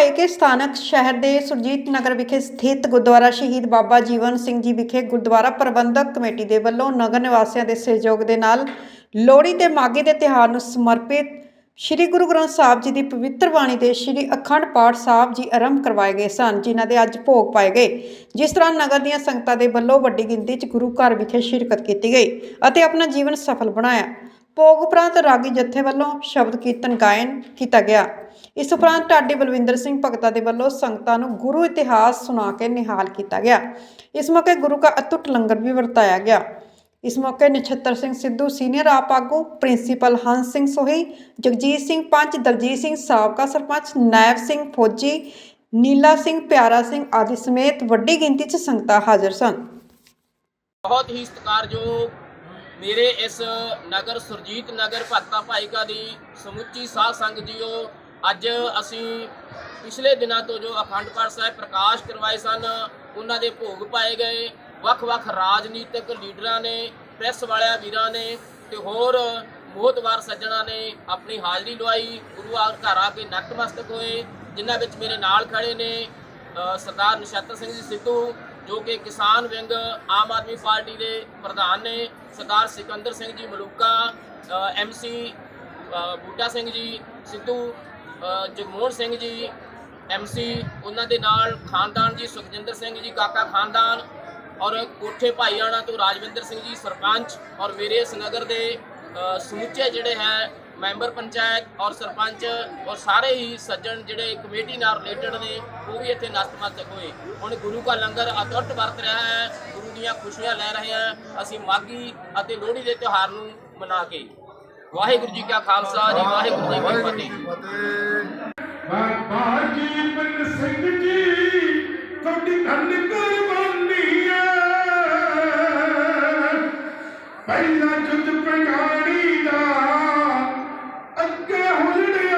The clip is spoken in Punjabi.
ਭਾਈ ਕੇ ਸਥਾਨਕ ਸ਼ਹਿਰ ਦੇ ਸੁਰਜੀਤ ਨਗਰ ਵਿਖੇ ਸਥਿਤ ਗੁਰਦੁਆਰਾ ਸ਼ਹੀਦ ਬਾਬਾ ਜੀਵਨ ਸਿੰਘ ਜੀ ਵਿਖੇ ਗੁਰਦੁਆਰਾ ਪ੍ਰਬੰਧਕ ਕਮੇਟੀ ਦੇ ਵੱਲੋਂ ਨਗਰ ਨਿਵਾਸੀਆਂ ਦੇ ਸਹਿਯੋਗ ਦੇ ਨਾਲ ਲੋਹੜੀ ਤੇ ਮਾਘੀ ਦੇ ਤਿਉਹਾਰ ਨੂੰ ਸਮਰਪਿਤ ਸ੍ਰੀ ਗੁਰੂ ਗ੍ਰੰਥ ਸਾਹਿਬ ਜੀ ਦੀ ਪਵਿੱਤਰ ਬਾਣੀ ਦੇ ਸ੍ਰੀ ਅਖੰਡ ਪਾਠ ਸਾਹਿਬ ਜੀ ਆਰੰਭ ਕਰਵਾਏ ਗਏ ਸਨ, ਜਿਨ੍ਹਾਂ ਦੇ ਅੱਜ ਭੋਗ ਪਾਏ ਗਏ। ਜਿਸ ਤਰ੍ਹਾਂ ਨਗਰ ਦੀਆਂ ਸੰਗਤਾਂ ਦੇ ਵੱਲੋਂ ਵੱਡੀ ਗਿਣਤੀ 'ਚ ਗੁਰੂ ਘਰ ਵਿਖੇ ਸ਼ਿਰਕਤ ਕੀਤੀ ਗਈ ਅਤੇ ਆਪਣਾ ਜੀਵਨ ਸਫਲ ਬਣਾਇਆ। ਭੋਗ ਉਪਰੰਤ ਰਾਗੀ ਜਥੇ ਵੱਲੋਂ ਸ਼ਬਦ ਕੀਰਤਨ ਗਾਇਨ ਕੀਤਾ ਗਿਆ। ਇਸ ਉਪਰੰਤ ਢਾਡੀ ਬਲਵਿੰਦਰ ਸਿੰਘ ਭਗਤਾ ਦੇ ਵੱਲੋਂ ਸੰਗਤਾਂ ਨੂੰ ਗੁਰੂ ਇਤਿਹਾਸ ਸੁਣਾ ਕੇ ਨਿਹਾਲ ਕੀਤਾ ਗਿਆ। ਇਸ ਮੌਕੇ ਗੁਰੂ ਕਾ ਅਤੁੱਟ ਲੰਗਰ ਵੀ ਵਰਤਾਇਆ ਗਿਆ। ਇਸ ਮੌਕੇ ਨਛੱਤਰ ਸਿੰਘ ਸਿੱਧੂ ਸੀਨੀਅਰ ਆਪ ਆਗੂ, ਪ੍ਰਿੰਸੀਪਲ ਹੰਸ ਸਿੰਘ ਸੋਹੀ, ਜਗਜੀਤ ਸਿੰਘ ਪੰਚ, ਦਲਜੀਤ ਸਿੰਘ ਸਾਬਕਾ ਸਰਪੰਚ, ਨਾਇਬ ਸਿੰਘ ਫੌਜੀ, ਨੀਲਾ ਸਿੰਘ, ਪਿਆਰਾ ਸਿੰਘ ਆਦਿ ਸਮੇਤ ਵੱਡੀ ਗਿਣਤੀ 'ਚ ਸੰਗਤਾਂ ਹਾਜ਼ਰ ਸਨ। ਬਹੁਤ ਹੀ ਸਤਿਕਾਰਯੋਗ ਮੇਰੇ ਇਸ ਨਗਰ ਸੁਰਜੀਤ ਨਗਰ ਭਗਤਾ ਭਾਈਕਾ ਦੀ ਸਮੁੱਚੀ ਸਾਧ ਸੰਗਤ ਜੀਓ ਅੱਜ ਅਸੀਂ ਪਿਛਲੇ ਦਿਨਾਂ ਤੋਂ ਜੋ ਅਖੰਡ ਪਾਠ ਸਾਹਿਬ ਪ੍ਰਕਾਸ਼ ਕਰਵਾਏ ਸਨ, ਉਹਨਾਂ ਦੇ ਭੋਗ ਪਾਏ ਗਏ। ਵੱਖ-ਵੱਖ ਰਾਜਨੀਤਿਕ ਲੀਡਰਾਂ ਨੇ, ਪ੍ਰੈਸ ਵਾਲਿਆਂ, ਵੀਰਾਂ ਨੇ ਤੇ ਹੋਰ ਮੋਹਤਵਾਰ ਸੱਜਣਾ ਨੇ ਆਪਣੀ ਹਾਜ਼ਰੀ ਲਵਾਈ। ਗੁਰੂ ਆ ਘਰ ਆ ਕੇ ਨਤਮਸਤਕ ਹੋਏ, ਜਿਨ੍ਹਾਂ ਵਿੱਚ ਮੇਰੇ ਨਾਲ ਖੜੇ ਨੇ ਸਰਦਾਰ ਨਛੱਤਰ ਸਿੰਘ ਜੀ ਸਿੱਧੂ, ਜੋ ਕਿ ਕਿਸਾਨ ਵਿੰਗ, ਆਮ ਆਦਮੀ ਪਾਰਟੀ ਦੇ ਪ੍ਰਧਾਨ ਨੇ, ਸਰਦਾਰ ਸਿਕੰਦਰ ਸਿੰਘ ਜੀ ਮਲੂਕਾ ਐਮਸੀ ਬੂਟਾ ਸਿੰਘ ਜੀ ਸਿੱਧੂ ਜਗਮੋਹਨ ਸਿੰਘ ਜੀ ਐਮਸੀ ਉਹਨਾਂ ਦੇ ਨਾਲ ਖਾਨਦਾਨ ਜੀ, ਸੁਖਜਿੰਦਰ ਸਿੰਘ ਜੀ, ਕਾਕਾ ਖਾਨਦਾਨ ਔਰ ਕੋਠੇ ਭਾਈਆਣਾ ਤੋਂ ਰਾਜਵਿੰਦਰ ਸਿੰਘ ਜੀ, ਸਰਪੰਚ ਔਰ ਮੇਰੇ ਇਸ ਨਗਰ ਦੇ ਸਮੁੱਚੇ ਜਿਹੜੇ ਹੈ, ਮੈਂਬਰ ਪੰਚਾਇਤ ਔਰ ਸਰਪੰਚ ਔਰ ਸਾਰੇ ਹੀ ਸੱਜਣ ਜਿਹੜੇ ਕਮੇਟੀ ਨਾਲ ਰਿਲੇਟਡ ਨੇ, ਉਹ ਵੀ ਇੱਥੇ ਨਤਮਸਤਕ ਹੋਏ। ਹੁਣ ਗੁਰੂ ਕਾ ਲੰਗਰ ਅਤੁੱਟ ਵਰਤ ਰਿਹਾ ਹੈ, ਗੁਰੂ ਦੀਆਂ ਖੁਸ਼ੀਆਂ ਲੈ ਰਹੇ ਹਾਂ, ਅਸੀਂ ਮਾਘੀ ਅਤੇ ਲੋਹੜੀ ਦੇ ਤਿਉਹਾਰ ਨੂੰ ਮਨਾ ਕੇ। ਵਾਹਿਗੁਰੂ ਜੀ ਕਾ ਖਾਲਸਾ, ਜੀ ਵਾਹਿਗੁਰੂ ਜੀ ਕੀ ਫਤਿਹ। ਬਾਬਾ ਜੀਵਨ ਸਿੰਘ ਜੀ, ਤੁਹਾਡੀ ਧੰਨ ਕੁਰਬਾਨੀ ਹੈ ਪਹਿਲਾ ਜੁੱਧ ਪੰਗਾੜੀ ਦਾ, ਅੱਗੇ ਹੁਲੜਿਆ